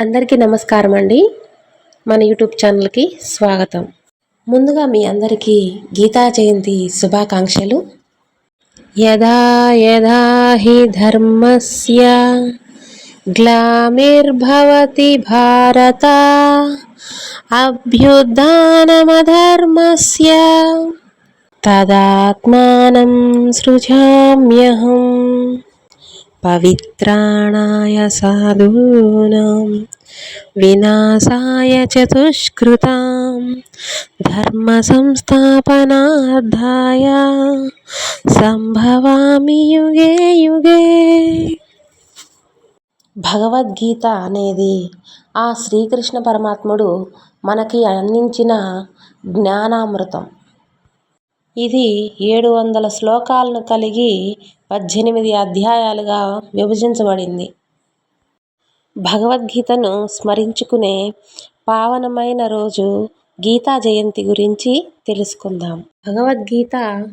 అందరికీ నమస్కారం అండి. మన యూట్యూబ్ ఛానల్కి స్వాగతం. ముందుగా మీ అందరికీ గీతా జయంతి శుభాకాంక్షలు. యదా యదా హి ధర్మస్య గ్లామిర్భవతి భారత అభ్యుద్ధానమధర్మస్య తదాత్మానం సృజామ్యహం. పవిత్రాణాయ సాధూనాం వినాశాయ చతుష్కృతాం ధర్మ సంస్థాపనార్థాయ సంభవామి యుగే యుగే. భగవద్గీత అనేది ఆ శ్రీకృష్ణ పరమాత్ముడు మనకి అందించిన జ్ఞానామృతం. ఇది ఏడు వందల శ్లోకాలను కలిగి పద్దెనిమిది అధ్యాయాలుగా విభజించబడింది. భగవద్గీతను స్మరించుకునే పావనమైన రోజు గీతా జయంతి గురించి తెలుసుకుందాం. భగవద్గీత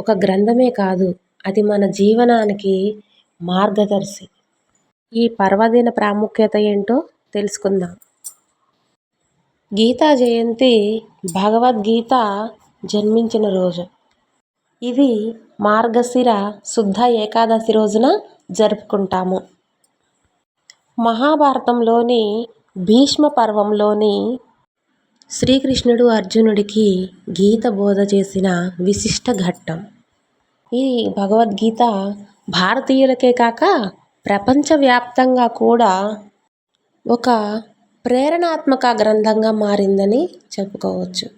ఒక గ్రంథమే కాదు అది మన జీవనానికి మార్గదర్శి. ఈ పర్వదిన ప్రాముఖ్యత ఏంటో తెలుసుకుందాం. గీతా జయంతి భగవద్గీత జన్మించిన రోజు. ఇది మార్గశిర శుద్ధ ఏకాదశి రోజున జరుపుకుంటాము. మహాభారతంలోని భీష్మ పర్వంలోని శ్రీకృష్ణుడు అర్జునుడికి గీత బోధ చేసిన విశిష్ట ఘట్టం. ఈ భగవద్గీత భారతీయులకే కాక ప్రపంచవ్యాప్తంగా కూడా ఒక ప్రేరణాత్మక గ్రంథంగా మారిందని చెప్పుకోవచ్చు.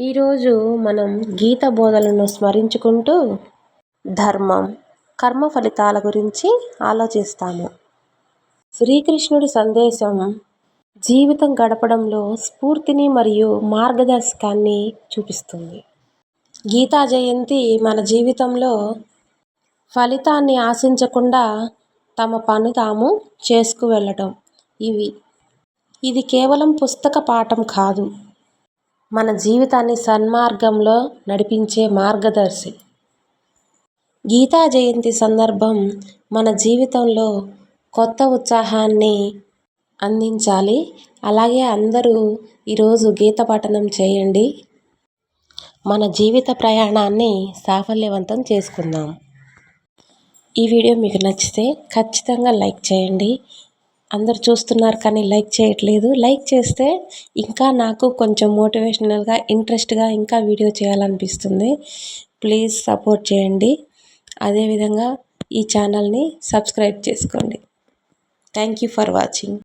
ఈరోజు మనం గీత బోధలను స్మరించుకుంటూ ధర్మం కర్మ ఫలితాల గురించి ఆలోచిస్తాము. శ్రీకృష్ణుడి సందేశం జీవితం గడపడంలో స్ఫూర్తిని మరియు మార్గదర్శకాన్ని చూపిస్తుంది. గీతా జయంతి మన జీవితంలో ఫలితాన్ని ఆశించకుండా తమ పని తాము చేసుకు వెళ్ళటం. ఇవి ఇది కేవలం పుస్తక పాఠం కాదు. మన జీవితాన్ని సన్మార్గంలో నడిపించే మార్గదర్శి. గీతా జయంతి సందర్భం మన జీవితంలో కొత్త ఉత్సాహాన్ని అందించాలి. అలాగే అందరూ ఈరోజు గీత పఠనం చేయండి. మన జీవిత ప్రయాణాన్ని సాఫల్యవంతం చేసుకుందాం. ఈ వీడియో మీకు నచ్చితే ఖచ్చితంగా లైక్ చేయండి. అందరు చూస్తున్నారు కానీ లైక్ చేయట్లేదు. లైక్ చేస్తే ఇంకా నాకు కొంచెం మోటివేషనల్గా ఇంట్రెస్ట్గా ఇంకా వీడియో చేయాలనిపిస్తుంది. ప్లీజ్ సపోర్ట్ చేయండి. అదేవిధంగా ఈ ఛానల్ని సబ్స్క్రైబ్ చేసుకోండి. Thank you for watching.